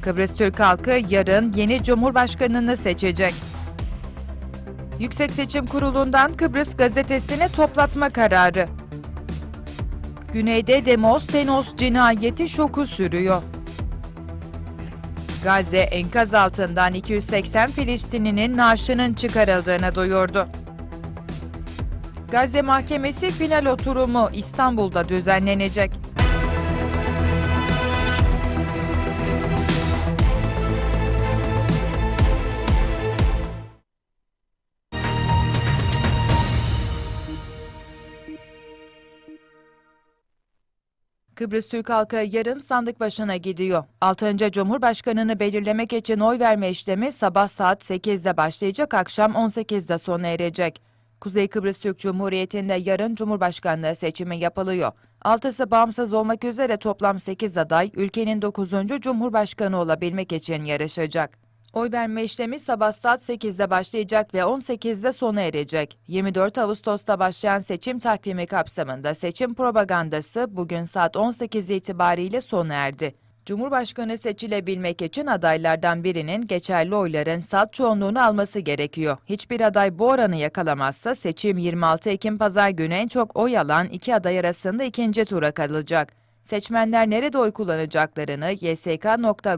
Kıbrıs Türk halkı yarın yeni Cumhurbaşkanını seçecek. Yüksek Seçim Kurulu'ndan Kıbrıs gazetesini toplatma kararı. Güneyde Demos Tenos cinayeti şoku sürüyor. Gazze enkaz altından 280 Filistinlinin naaşının çıkarıldığını duyurdu. Gazze Mahkemesi final oturumu İstanbul'da düzenlenecek. Kıbrıs Türk halkı yarın sandık başına gidiyor. 6. Cumhurbaşkanını belirlemek için oy verme işlemi sabah saat 8'de başlayacak, akşam 18'de sona erecek. Kuzey Kıbrıs Türk Cumhuriyeti'nde yarın Cumhurbaşkanlığı seçimi yapılıyor. Altısı bağımsız olmak üzere toplam 8 aday ülkenin 9. Cumhurbaşkanı olabilmek için yarışacak. Oy verme işlemi sabah saat 8'de başlayacak ve 18'de sona erecek. 24 Ağustos'ta başlayan seçim takvimi kapsamında seçim propagandası bugün saat 18 itibariyle sona erdi. Cumhurbaşkanı seçilebilmek için adaylardan birinin geçerli oyların salt çoğunluğunu alması gerekiyor. Hiçbir aday bu oranı yakalamazsa seçim 26 Ekim Pazar günü en çok oy alan iki aday arasında ikinci tura kalacak. Seçmenler nerede oy kullanacaklarını ysk.gov.ct.tr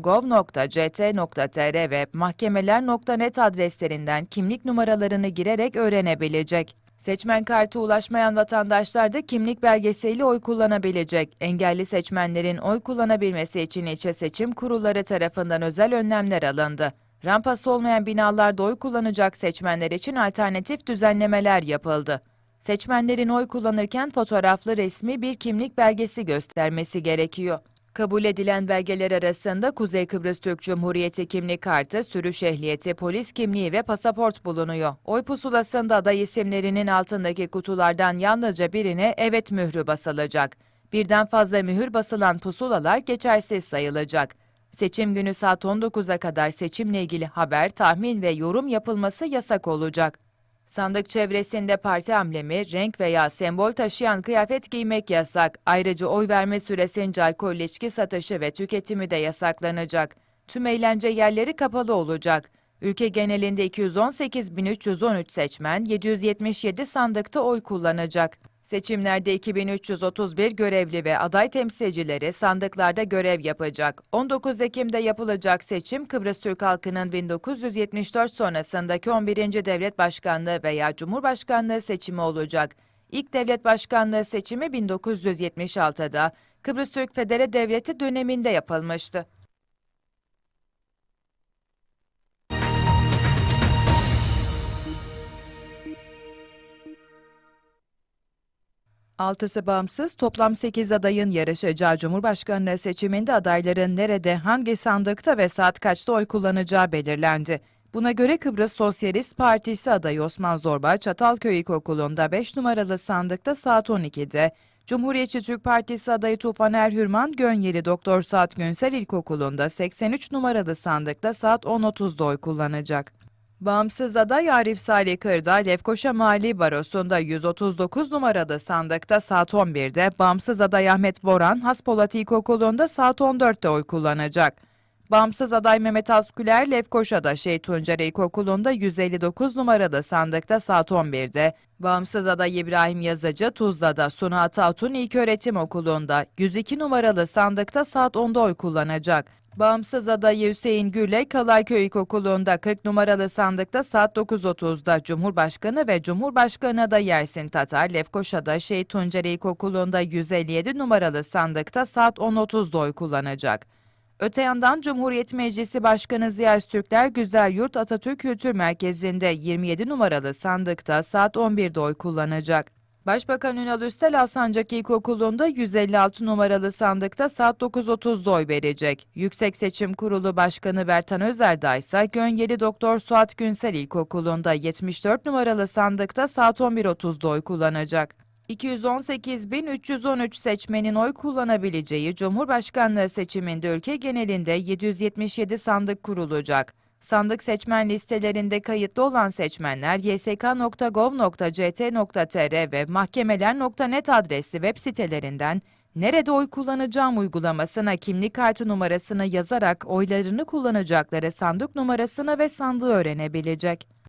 ve mahkemeler.net adreslerinden kimlik numaralarını girerek öğrenebilecek. Seçmen kartı ulaşmayan vatandaşlar da kimlik belgesiyle oy kullanabilecek. Engelli seçmenlerin oy kullanabilmesi için ilçe seçim kurulları tarafından özel önlemler alındı. Rampası olmayan binalarda oy kullanacak seçmenler için alternatif düzenlemeler yapıldı. Seçmenlerin oy kullanırken fotoğraflı resmi bir kimlik belgesi göstermesi gerekiyor. Kabul edilen belgeler arasında Kuzey Kıbrıs Türk Cumhuriyeti kimlik kartı, sürüş ehliyeti, polis kimliği ve pasaport bulunuyor. Oy pusulasında aday isimlerinin altındaki kutulardan yalnızca birine evet mührü basılacak. Birden fazla mühür basılan pusulalar geçersiz sayılacak. Seçim günü saat 19'a kadar seçimle ilgili haber, tahmin ve yorum yapılması yasak olacak. Sandık çevresinde parti amblemi, renk veya sembol taşıyan kıyafet giymek yasak. Ayrıca oy verme süresince alkollü içki satışı ve tüketimi de yasaklanacak. Tüm eğlence yerleri kapalı olacak. Ülke genelinde 218.313 seçmen 777 sandıkta oy kullanacak. Seçimlerde 2331 görevli ve aday temsilcileri sandıklarda görev yapacak. 19 Ekim'de yapılacak seçim Kıbrıs Türk halkının 1974 sonrasındaki 11. devlet başkanlığı veya cumhurbaşkanlığı seçimi olacak. İlk devlet başkanlığı seçimi 1976'da Kıbrıs Türk Federe Devleti döneminde yapılmıştı. Altısı bağımsız toplam 8 adayın yarışacağı Cumhurbaşkanlığı seçiminde adayların nerede, hangi sandıkta ve saat kaçta oy kullanacağı belirlendi. Buna göre Kıbrıs Sosyalist Partisi adayı Osman Zorba, Çatalköy İlkokulu'nda 5 numaralı sandıkta saat 12'de, Cumhuriyetçi Türk Partisi adayı Tufan Erhürman, Gönyeli Doktor Saat Günsel İlkokulu'nda 83 numaralı sandıkta saat 10.30'da oy kullanacak. Bağımsız aday Arif Salih Kırda, Lefkoşa Mali Barosu'nda 139 numaralı sandıkta saat 11'de, bağımsız aday Ahmet Boran, Haspolat İlkokulu'nda saat 14'te oy kullanacak. Bağımsız aday Mehmet Asküler, Lefkoşa'da Şehit Tuncer İlkokulu'nda 159 numaralı sandıkta saat 11'de, Bağımsız aday İbrahim Yazıcı, Tuzla'da Suna Atautun İlköğretim Okulu'nda 102 numaralı sandıkta saat 10'da oy kullanacak. Bağımsız adayı Hüseyin Gürley, Kalayköy İlkokulu'nda 40 numaralı sandıkta saat 9.30'da Cumhurbaşkanı ve Cumhurbaşkanı adayı Ersin Tatar, Lefkoşa'da Şehit Tuncer İlkokulu'nda 157 numaralı sandıkta saat 10.30'da oy kullanacak. Öte yandan Cumhuriyet Meclisi Başkanı Ziya Öztürkler Güzel Yurt Atatürk Kültür Merkezi'nde 27 numaralı sandıkta saat 11'de oy kullanacak. Başbakan Ünal Üstel Alsancak İlkokulu'nda 156 numaralı sandıkta saat 9.30'da oy verecek. Yüksek Seçim Kurulu Başkanı Bertan Özerdağ ise Gönyeli Doktor Suat Günsel İlkokulu'nda 74 numaralı sandıkta saat 11.30'da oy kullanacak. 218.313 seçmenin oy kullanabileceği Cumhurbaşkanlığı seçiminde ülke genelinde 777 sandık kurulacak. Sandık seçmen listelerinde kayıtlı olan seçmenler ysk.gov.ct.tr ve mahkemeler.net adresli web sitelerinden Nerede oy kullanacağım uygulamasına kimlik kartı numarasını yazarak oylarını kullanacakları sandık numarasını ve sandığı öğrenebilecek.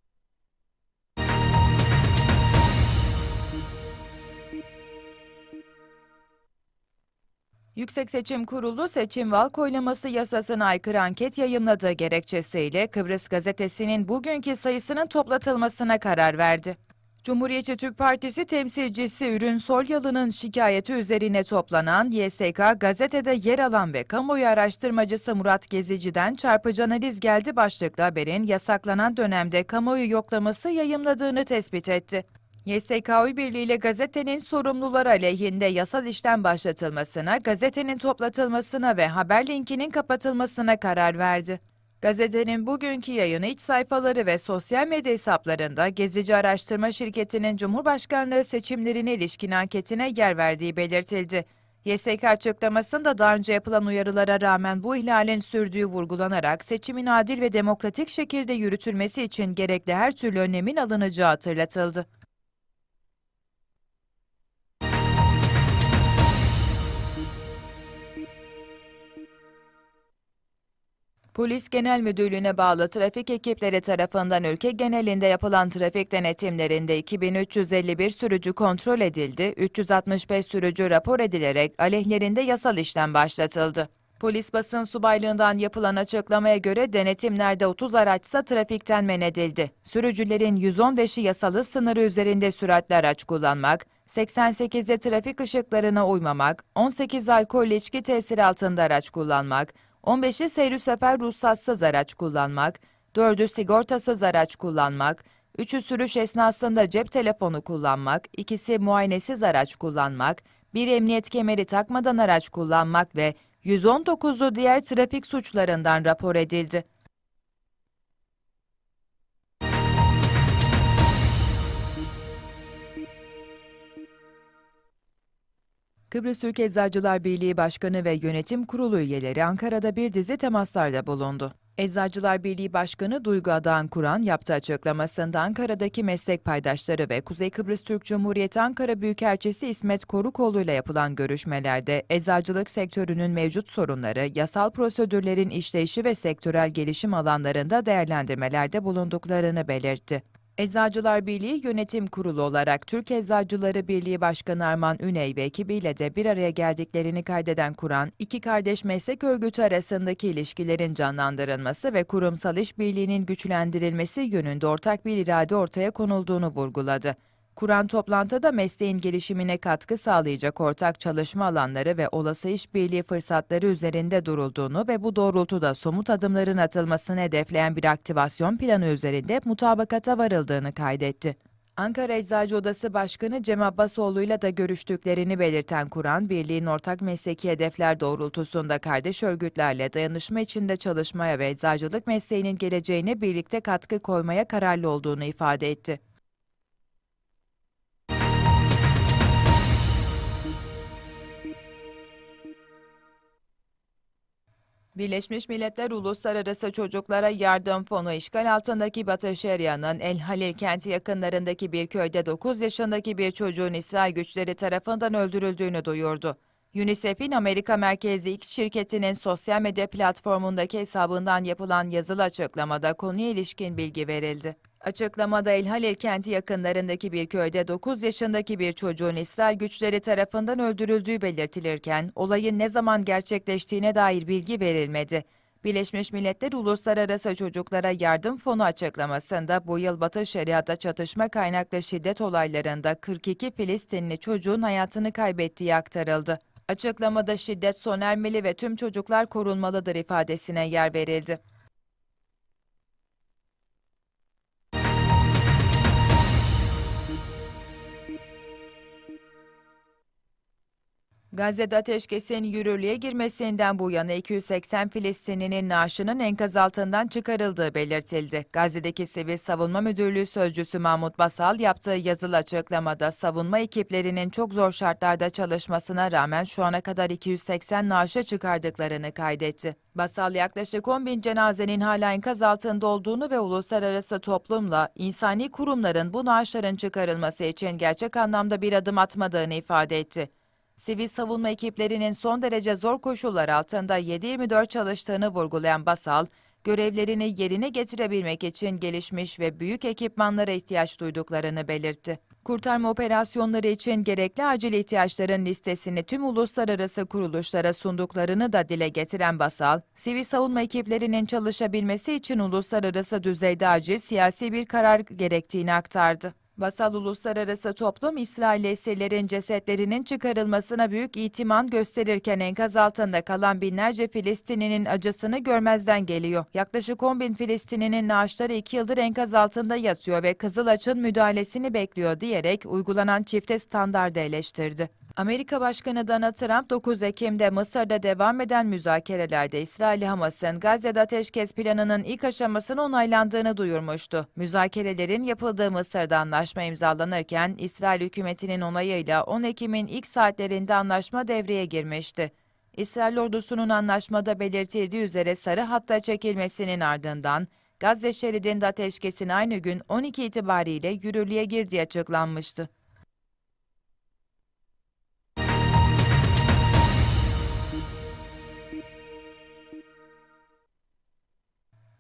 Yüksek Seçim Kurulu seçim val oylaması yasasına aykırı anket yayımladığı gerekçesiyle Kıbrıs gazetesinin bugünkü sayısının toplatılmasına karar verdi. Cumhuriyetçi Türk Partisi temsilcisi Ürün Solyalı'nın şikayeti üzerine toplanan YSK gazetede yer alan ve kamuoyu araştırmacısı Murat Gezici'den çarpıcı analiz geldi başlıklı haberin yasaklanan dönemde kamuoyu yoklaması yayımladığını tespit etti. YSK oy birliğiyle gazetenin sorumlular aleyhinde yasal işlem başlatılmasına, gazetenin toplatılmasına ve haber linkinin kapatılmasına karar verdi. Gazetenin bugünkü yayını iç sayfaları ve sosyal medya hesaplarında Gezici Araştırma Şirketi'nin Cumhurbaşkanlığı seçimlerine ilişkin anketine yer verdiği belirtildi. YSK açıklamasında daha önce yapılan uyarılara rağmen bu ihlalin sürdüğü vurgulanarak seçimin adil ve demokratik şekilde yürütülmesi için gerekli her türlü önlemin alınacağı hatırlatıldı. Polis Genel Müdürlüğü'ne bağlı trafik ekipleri tarafından ülke genelinde yapılan trafik denetimlerinde 2351 sürücü kontrol edildi, 365 sürücü rapor edilerek aleyhlerinde yasal işlem başlatıldı. Polis basın subaylığından yapılan açıklamaya göre denetimlerde 30 araçsa trafikten men edildi. Sürücülerin 115'i yasalı sınırı üzerinde süratli araç kullanmak, 88'de trafik ışıklarına uymamak, 18 alkol içki tesiri altında araç kullanmak, 15'i seyir sefer ruhsatsız araç kullanmak, 4'ü sigortasız araç kullanmak, 3'ü sürüş esnasında cep telefonu kullanmak, ikisi muayenesiz araç kullanmak, bir emniyet kemeri takmadan araç kullanmak ve 119'u diğer trafik suçlarından rapor edildi. Kıbrıs Türk Eczacılar Birliği Başkanı ve Yönetim Kurulu üyeleri Ankara'da bir dizi temaslarda bulundu. Eczacılar Birliği Başkanı Duygu Adağan Kur'an yaptığı açıklamasında Ankara'daki meslek paydaşları ve Kuzey Kıbrıs Türk Cumhuriyeti Ankara Büyükelçisi İsmet Korukoğlu ile yapılan görüşmelerde eczacılık sektörünün mevcut sorunları, yasal prosedürlerin işleyişi ve sektörel gelişim alanlarında değerlendirmelerde bulunduklarını belirtti. Eczacılar Birliği Yönetim Kurulu olarak Türk Eczacıları Birliği Başkanı Arman Üney ve ekibiyle de bir araya geldiklerini kaydeden Kur'an, iki kardeş meslek örgütü arasındaki ilişkilerin canlandırılması ve kurumsal işbirliğinin güçlendirilmesi yönünde ortak bir irade ortaya konulduğunu vurguladı. Kur'an toplantıda mesleğin gelişimine katkı sağlayacak ortak çalışma alanları ve olası işbirliği fırsatları üzerinde durulduğunu ve bu doğrultuda somut adımların atılmasını hedefleyen bir aktivasyon planı üzerinde mutabakata varıldığını kaydetti. Ankara Eczacı Odası Başkanı Cem Abbasoğlu ile de görüştüklerini belirten Kur'an, birliğin ortak mesleki hedefler doğrultusunda kardeş örgütlerle dayanışma içinde çalışmaya ve eczacılık mesleğinin geleceğine birlikte katkı koymaya kararlı olduğunu ifade etti. Birleşmiş Milletler Uluslararası Çocuklara Yardım Fonu işgal altındaki Batı El Halil kenti yakınlarındaki bir köyde 9 yaşındaki bir çocuğun İsrail güçleri tarafından öldürüldüğünü duyurdu. UNICEF'in Amerika merkezli X şirketinin sosyal medya platformundaki hesabından yapılan yazılı açıklamada konuya ilişkin bilgi verildi. Açıklamada El Halil kenti yakınlarındaki bir köyde 9 yaşındaki bir çocuğun İsrail güçleri tarafından öldürüldüğü belirtilirken olayın ne zaman gerçekleştiğine dair bilgi verilmedi. Birleşmiş Milletler Uluslararası Çocuklara Yardım Fonu açıklamasında bu yıl Batı Şeria'da çatışma kaynaklı şiddet olaylarında 42 Filistinli çocuğun hayatını kaybettiği aktarıldı. Açıklamada şiddet sona ermeli ve tüm çocuklar korunmalıdır ifadesine yer verildi. Gazze'de ateşkesin yürürlüğe girmesinden bu yana 280 Filistinlinin naaşının enkaz altından çıkarıldığı belirtildi. Gazze'deki Sivil Savunma Müdürlüğü Sözcüsü Mahmut Basal yaptığı yazılı açıklamada savunma ekiplerinin çok zor şartlarda çalışmasına rağmen şu ana kadar 280 naaşı çıkardıklarını kaydetti. Basal yaklaşık 10 bin cenazenin hala enkaz altında olduğunu ve uluslararası toplumla insani kurumların bu naaşların çıkarılması için gerçek anlamda bir adım atmadığını ifade etti. Sivil savunma ekiplerinin son derece zor koşullar altında 7-24 çalıştığını vurgulayan Basal, görevlerini yerine getirebilmek için gelişmiş ve büyük ekipmanlara ihtiyaç duyduklarını belirtti. Kurtarma operasyonları için gerekli acil ihtiyaçların listesini tüm uluslararası kuruluşlara sunduklarını da dile getiren Basal, sivil savunma ekiplerinin çalışabilmesi için uluslararası düzeyde acil siyasi bir karar gerektiğini aktardı. Basal uluslararası toplum İsrail esirlerin cesetlerinin çıkarılmasına büyük itiman gösterirken enkaz altında kalan binlerce Filistininin acısını görmezden geliyor. Yaklaşık 10 bin Filistininin naaşları 2 yıldır enkaz altında yatıyor ve Kızılaç'ın müdahalesini bekliyor diyerek uygulanan çifte standardı eleştirdi. Amerika Başkanı Donald Trump 9 Ekim'de Mısır'da devam eden müzakerelerde İsrail Hamas'ın Gazze'de ateşkes planının ilk aşamasını onaylandığını duyurmuştu. Müzakerelerin yapıldığı Mısır'da anlaşma imzalanırken İsrail hükümetinin onayıyla 10 Ekim'in ilk saatlerinde anlaşma devreye girmişti. İsrail ordusunun anlaşmada belirtildiği üzere sarı hatta çekilmesinin ardından Gazze şeridinde ateşkesin aynı gün 12 itibariyle yürürlüğe girdiği açıklanmıştı.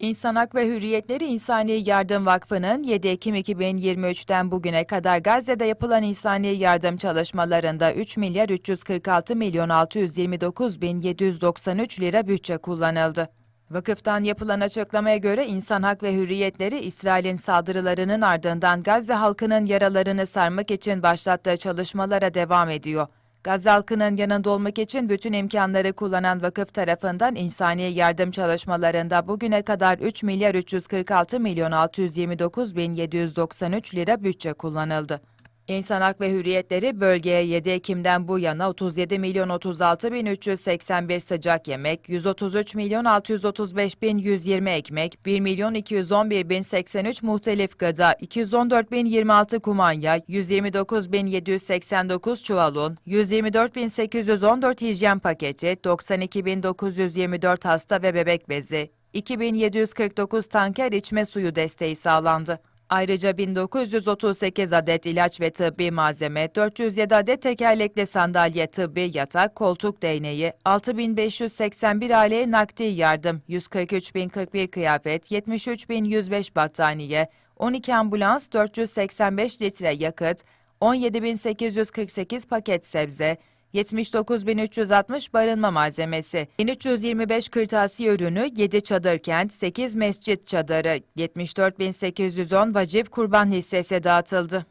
İnsan Hak ve Hürriyetleri İnsani Yardım Vakfı'nın 7 Ekim 2023'ten bugüne kadar Gazze'de yapılan insani yardım çalışmalarında 3 milyar 346 milyon 629 bin 793 lira bütçe kullanıldı. Vakıftan yapılan açıklamaya göre İnsan Hak ve Hürriyetleri İsrail'in saldırılarının ardından Gazze halkının yaralarını sarmak için başlattığı çalışmalara devam ediyor. Gazze halkının yanında olmak için bütün imkanları kullanan vakıf tarafından insani yardım çalışmalarında bugüne kadar 3 milyar 346 milyon 629 bin 793 lira bütçe kullanıldı. İnsan Hak ve Hürriyetleri bölgeye 7 Ekim'den bu yana 37 milyon 36 bin 381 sıcak yemek, 133 milyon 635 bin 120 ekmek, 1 milyon 211 bin 83 muhtelif gıda, 214 bin 26 kumanya, 129 bin 789 çuval un, 124 bin 814 hijyen paketi, 92 bin 924 hasta ve bebek bezi, 2749 tanker içme suyu desteği sağlandı. Ayrıca 1938 adet ilaç ve tıbbi malzeme, 407 adet tekerlekli sandalye, tıbbi yatak, koltuk değneği, 6581 aileye nakdi yardım, 143.041 kıyafet, 73.105 battaniye, 12 ambulans, 485 litre yakıt, 17.848 paket sebze, 79.360 barınma malzemesi, 1325 kırtasiye ürünü, 7 çadır kent, 8 mescit çadırı, 74.810 vacip kurban hissesi dağıtıldı.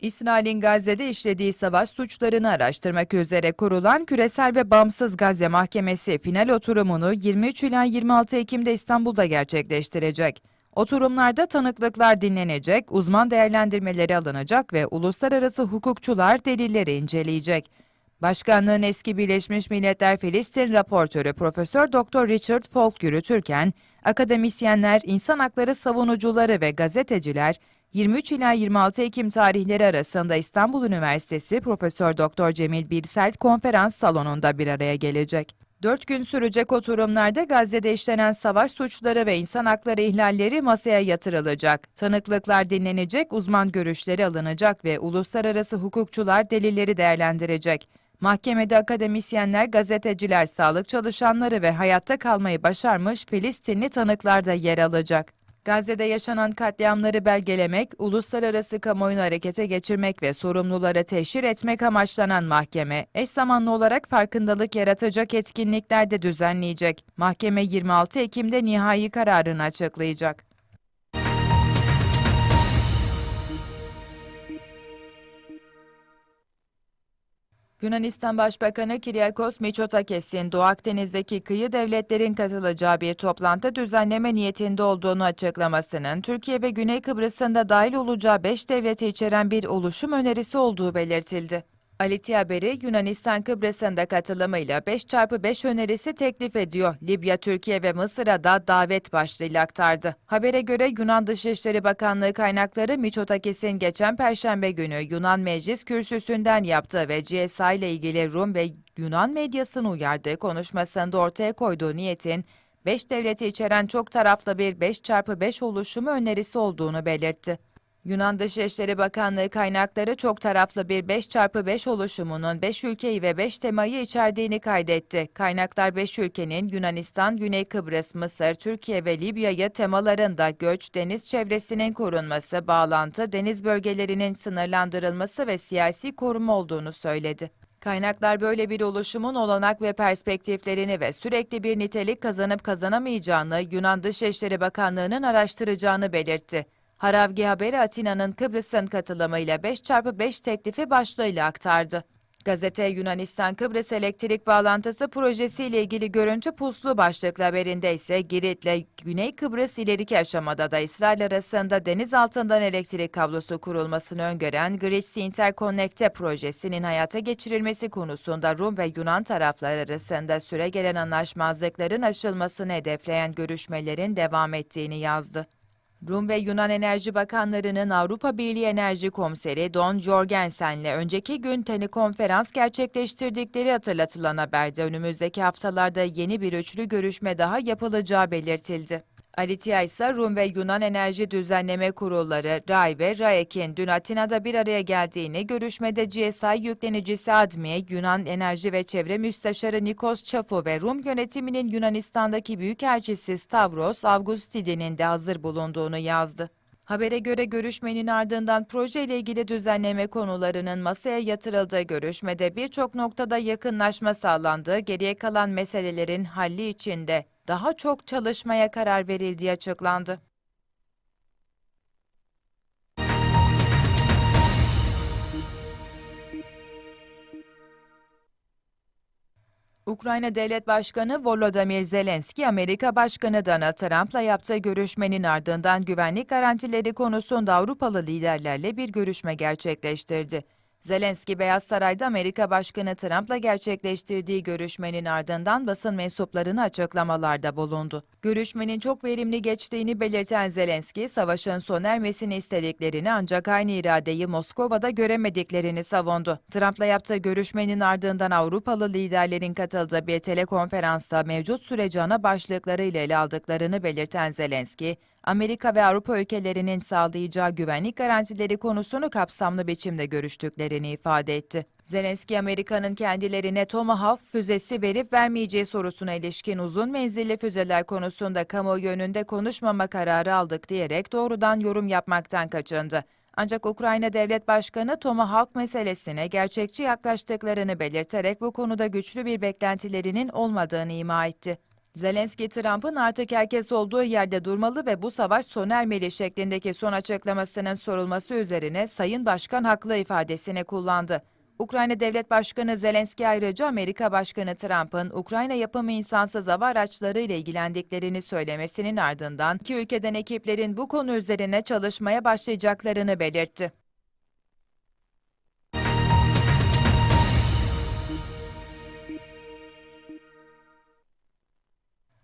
İsrail'in Gazze'de işlediği savaş suçlarını araştırmak üzere kurulan Küresel ve Bağımsız Gazze Mahkemesi final oturumunu 23 ila 26 Ekim'de İstanbul'da gerçekleştirecek. Oturumlarda tanıklıklar dinlenecek, uzman değerlendirmeleri alınacak ve uluslararası hukukçular delilleri inceleyecek. Başkanlığın eski Birleşmiş Milletler Filistin raportörü Profesör Dr. Richard Falk yürütürken, akademisyenler, insan hakları savunucuları ve gazeteciler 23 ila 26 Ekim tarihleri arasında İstanbul Üniversitesi Profesör Doktor Cemil Birsel konferans salonunda bir araya gelecek. Dört gün sürecek oturumlarda Gazze'de işlenen savaş suçları ve insan hakları ihlalleri masaya yatırılacak. Tanıklıklar dinlenecek, uzman görüşleri alınacak ve uluslararası hukukçular delilleri değerlendirecek. Mahkemede akademisyenler, gazeteciler, sağlık çalışanları ve hayatta kalmayı başarmış Filistinli tanıklar da yer alacak. Gazze'de yaşanan katliamları belgelemek, uluslararası kamuoyunu harekete geçirmek ve sorumluları teşhir etmek amaçlanan mahkeme, eş zamanlı olarak farkındalık yaratacak etkinlikler de düzenleyecek. Mahkeme 26 Ekim'de nihai kararını açıklayacak. Yunanistan Başbakanı Kyriakos Mitsotakis'in Doğu Akdeniz'deki kıyı devletlerin katılacağı bir toplantı düzenleme niyetinde olduğunu açıklamasının Türkiye ve Güney Kıbrıs'ın dahil olacağı 5 devleti içeren bir oluşum önerisi olduğu belirtildi. Aliti haberi Yunanistan Kıbrıs'ın katılımıyla 5x5 önerisi teklif ediyor. Libya, Türkiye ve Mısır'a da davet başlığıyla aktardı. Habere göre Yunan Dışişleri Bakanlığı kaynakları Miçotakis'in geçen perşembe günü Yunan Meclis kürsüsünden yaptığı ve GSA ile ilgili Rum ve Yunan medyasını uyardığı konuşmasında ortaya koyduğu niyetin 5 devleti içeren çok taraflı bir 5x5 oluşumu önerisi olduğunu belirtti. Yunan Dışişleri Bakanlığı kaynakları çok taraflı bir 5x5 oluşumunun 5 ülkeyi ve 5 temayı içerdiğini kaydetti. Kaynaklar 5 ülkenin Yunanistan, Güney Kıbrıs, Mısır, Türkiye ve Libya'yı temalarında göç, deniz çevresinin korunması, bağlantı, deniz bölgelerinin sınırlandırılması ve siyasi koruma olduğunu söyledi. Kaynaklar böyle bir oluşumun olanak ve perspektiflerini ve sürekli bir nitelik kazanıp kazanamayacağını Yunan Dışişleri Bakanlığı'nın araştıracağını belirtti. Haravgi haberi Atina'nın Kıbrıs'ın katılımıyla 5x5 teklifi başlığıyla aktardı. Gazete Yunanistan Kıbrıs elektrik bağlantısı projesiyle ilgili görüntü puslu başlıklı haberinde ise Girit'le Güney Kıbrıs ileriki aşamada da İsrail arasında deniz altından elektrik kablosu kurulmasını öngören Gridsi Interconnecte projesinin hayata geçirilmesi konusunda Rum ve Yunan taraflar arasında süre gelen anlaşmazlıkların aşılmasını hedefleyen görüşmelerin devam ettiğini yazdı. Rum ve Yunan Enerji Bakanlarının Avrupa Birliği Enerji Komiseri Don Jorgensen'le önceki gün telekonferans gerçekleştirdikleri hatırlatılan haberde önümüzdeki haftalarda yeni bir üçlü görüşme daha yapılacağı belirtildi. Alitia ise Rum ve Yunan Enerji Düzenleme Kurulları RAI ve RAEK'in dün Atina'da bir araya geldiğini, görüşmede GSI yüklenicisi ADMI, Yunan Enerji ve Çevre Müsteşarı Nikos Çafu ve Rum yönetiminin Yunanistan'daki Büyükelçisi Stavros Avgustidi'nin de hazır bulunduğunu yazdı. Habere göre görüşmenin ardından projeyle ilgili düzenleme konularının masaya yatırıldığı görüşmede birçok noktada yakınlaşma sağlandığı, geriye kalan meselelerin halli içinde daha çok çalışmaya karar verildiği açıklandı. Ukrayna Devlet Başkanı Volodymyr Zelenski, Amerika Başkanı Donald Trump'la yaptığı görüşmenin ardından güvenlik garantileri konusunda Avrupalı liderlerle bir görüşme gerçekleştirdi. Zelenski, Beyaz Saray'da Amerika Başkanı Trump'la gerçekleştirdiği görüşmenin ardından basın mensuplarına açıklamalarda bulundu. Görüşmenin çok verimli geçtiğini belirten Zelenski, savaşın sona ermesini istediklerini ancak aynı iradeyi Moskova'da göremediklerini savundu. Trump'la yaptığı görüşmenin ardından Avrupalı liderlerin katıldığı bir telekonferansta mevcut süreci ana başlıklarıyla ele aldıklarını belirten Zelenski, Amerika ve Avrupa ülkelerinin sağlayacağı güvenlik garantileri konusunu kapsamlı biçimde görüştüklerini ifade etti. Zelenski, Amerika'nın kendilerine Tomahawk füzesi verip vermeyeceği sorusuna ilişkin uzun menzilli füzeler konusunda kamuoyu önünde konuşmama kararı aldık diyerek doğrudan yorum yapmaktan kaçındı. Ancak Ukrayna Devlet Başkanı Tomahawk meselesine gerçekçi yaklaştıklarını belirterek bu konuda güçlü bir beklentilerinin olmadığını ima etti. Zelenski, Trump'ın artık herkes olduğu yerde durmalı ve bu savaş sona ermeli şeklindeki son açıklamasının sorulması üzerine Sayın Başkan haklı ifadesini kullandı. Ukrayna Devlet Başkanı Zelenski ayrıca Amerika Başkanı Trump'ın Ukrayna yapımı insansız hava araçları ile ilgilendiklerini söylemesinin ardından iki ülkeden ekiplerin bu konu üzerine çalışmaya başlayacaklarını belirtti.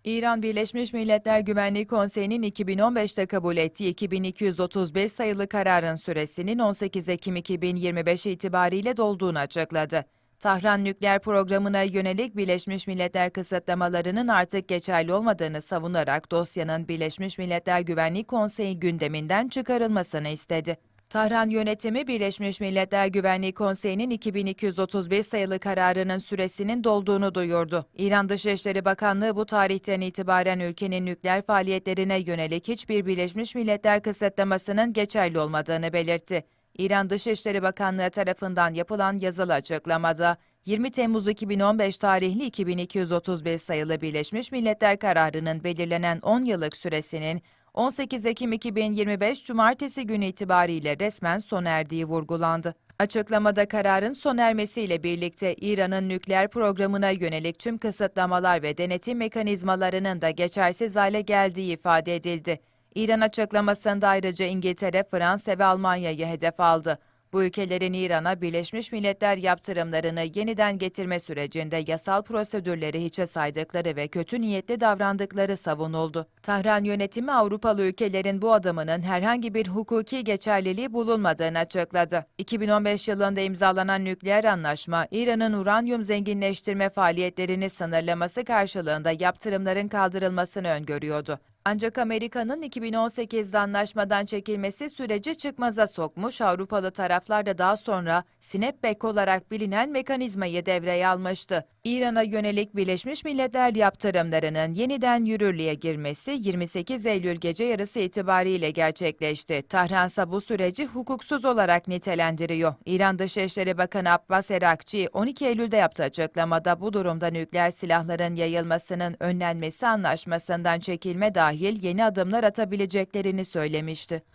İran Birleşmiş Milletler Güvenlik Konseyi'nin 2015'te kabul ettiği 2231 sayılı kararın süresinin 18 Ekim 2025 itibariyle dolduğunu açıkladı. Tahran nükleer programına yönelik Birleşmiş Milletler kısıtlamalarının artık geçerli olmadığını savunarak dosyanın Birleşmiş Milletler Güvenlik Konseyi gündeminden çıkarılmasını istedi. Tahran yönetimi Birleşmiş Milletler Güvenlik Konseyi'nin 2231 sayılı kararının süresinin dolduğunu duyurdu. İran Dışişleri Bakanlığı bu tarihten itibaren ülkenin nükleer faaliyetlerine yönelik hiçbir Birleşmiş Milletler kısıtlamasının geçerli olmadığını belirtti. İran Dışişleri Bakanlığı tarafından yapılan yazılı açıklamada 20 Temmuz 2015 tarihli 2231 sayılı Birleşmiş Milletler kararının belirlenen 10 yıllık süresinin 18 Ekim 2025 Cumartesi günü itibariyle resmen sona erdiği vurgulandı. Açıklamada kararın sona ermesiyle birlikte İran'ın nükleer programına yönelik tüm kısıtlamalar ve denetim mekanizmalarının da geçersiz hale geldiği ifade edildi. İran açıklamasında ayrıca İngiltere, Fransa ve Almanya'yı hedef aldı. Bu ülkelerin İran'a Birleşmiş Milletler yaptırımlarını yeniden getirme sürecinde yasal prosedürleri hiçe saydıkları ve kötü niyetli davrandıkları savunuldu. Tahran yönetimi Avrupalı ülkelerin bu adımının herhangi bir hukuki geçerliliği bulunmadığını açıkladı. 2015 yılında imzalanan nükleer anlaşma, İran'ın uranyum zenginleştirme faaliyetlerini sınırlaması karşılığında yaptırımların kaldırılmasını öngörüyordu. Ancak Amerika'nın 2018'de anlaşmadan çekilmesi süreci çıkmaza sokmuş, Avrupalı taraflar da daha sonra snapback olarak bilinen mekanizmayı devreye almıştı. İran'a yönelik Birleşmiş Milletler yaptırımlarının yeniden yürürlüğe girmesi 28 Eylül gece yarısı itibariyle gerçekleşti. Tahran ise bu süreci hukuksuz olarak nitelendiriyor. İran Dışişleri Bakanı Abbas Erakçi 12 Eylül'de yaptığı açıklamada bu durumda nükleer silahların yayılmasının önlenmesi anlaşmasından çekilme dahil yeni adımlar atabileceklerini söylemişti.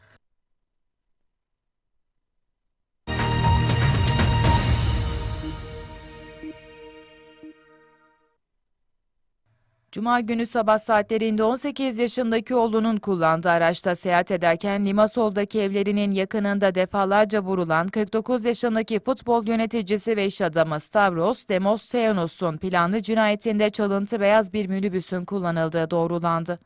Cuma günü sabah saatlerinde 18 yaşındaki oğlunun kullandığı araçta seyahat ederken Limasol'daki evlerinin yakınında defalarca vurulan 49 yaşındaki futbol yöneticisi ve iş adamı Stavros Demosteanos'un planlı cinayetinde çalıntı beyaz bir minibüsün kullanıldığı doğrulandı.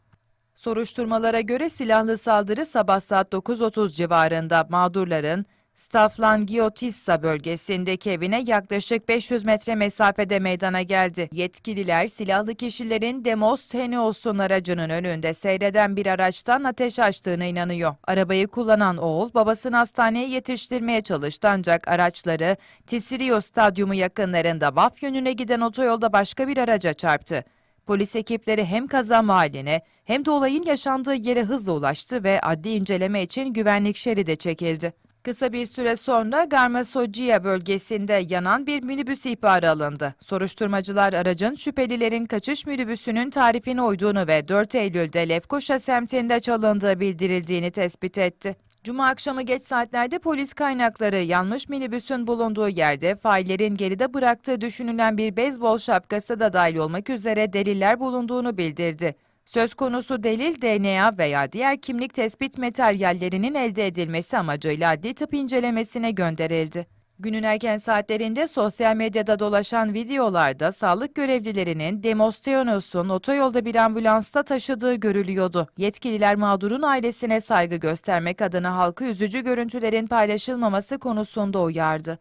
Soruşturmalara göre silahlı saldırı sabah saat 9.30 civarında mağdurların Staflangiotissa bölgesindeki evine yaklaşık 500 metre mesafede meydana geldi. Yetkililer silahlı kişilerin Demosthenos'un aracının önünde seyreden bir araçtan ateş açtığına inanıyor. Arabayı kullanan oğul babasını hastaneye yetiştirmeye çalıştı ancak araçları Tisirio Stadyumu yakınlarında Vaf yönüne giden otoyolda başka bir araca çarptı. Polis ekipleri hem kaza mahalline hem de olayın yaşandığı yere hızla ulaştı ve adli inceleme için güvenlik şeride çekildi. Kısa bir süre sonra Garmasogia bölgesinde yanan bir minibüs ihbarı alındı. Soruşturmacılar aracın şüphelilerin kaçış minibüsünün tarifine uyduğunu ve 4 Eylül'de Lefkoşa semtinde çalındığı bildirildiğini tespit etti. Cuma akşamı geç saatlerde polis kaynakları yanmış minibüsün bulunduğu yerde faillerin geride bıraktığı düşünülen bir beyzbol şapkası da dahil olmak üzere deliller bulunduğunu bildirdi. Söz konusu delil DNA veya diğer kimlik tespit materyallerinin elde edilmesi amacıyla adli tıp incelemesine gönderildi. Günün erken saatlerinde sosyal medyada dolaşan videolarda sağlık görevlilerinin Demosteanos'un otoyolda bir ambulansta taşıdığı görülüyordu. Yetkililer mağdurun ailesine saygı göstermek adına halkı üzücü görüntülerin paylaşılmaması konusunda uyardı.